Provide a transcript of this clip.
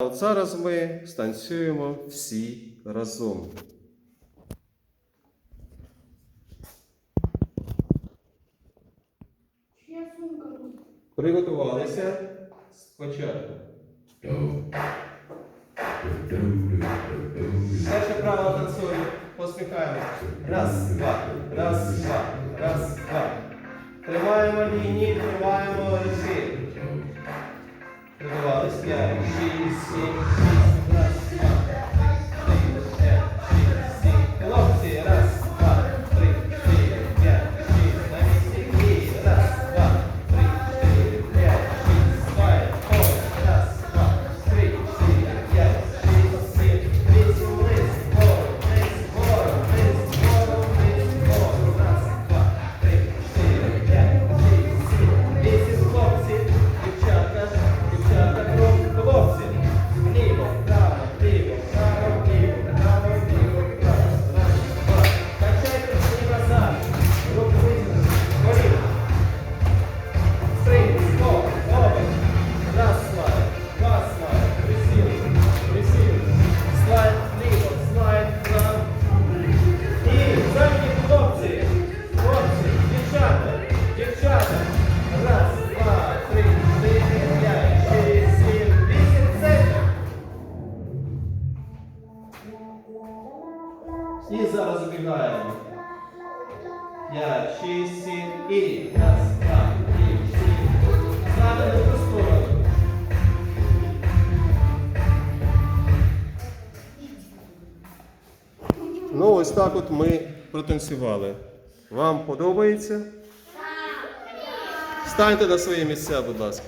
От зараз ми станцюємо всі разом. Приготувалися спочатку. Перше правило танцюємо. Посміхаємося. Раз, два, раз, два, раз, два. Тримаємо лінії, тримаємо режим. Приготувались. П'ять, шість, is in І зараз убігаємо. П'ять, шість, сім і раз, два, три, чотири. Знати на ту сторону. Ну, ось так от ми протанцювали. Вам подобається? Станьте на свої місця, будь ласка.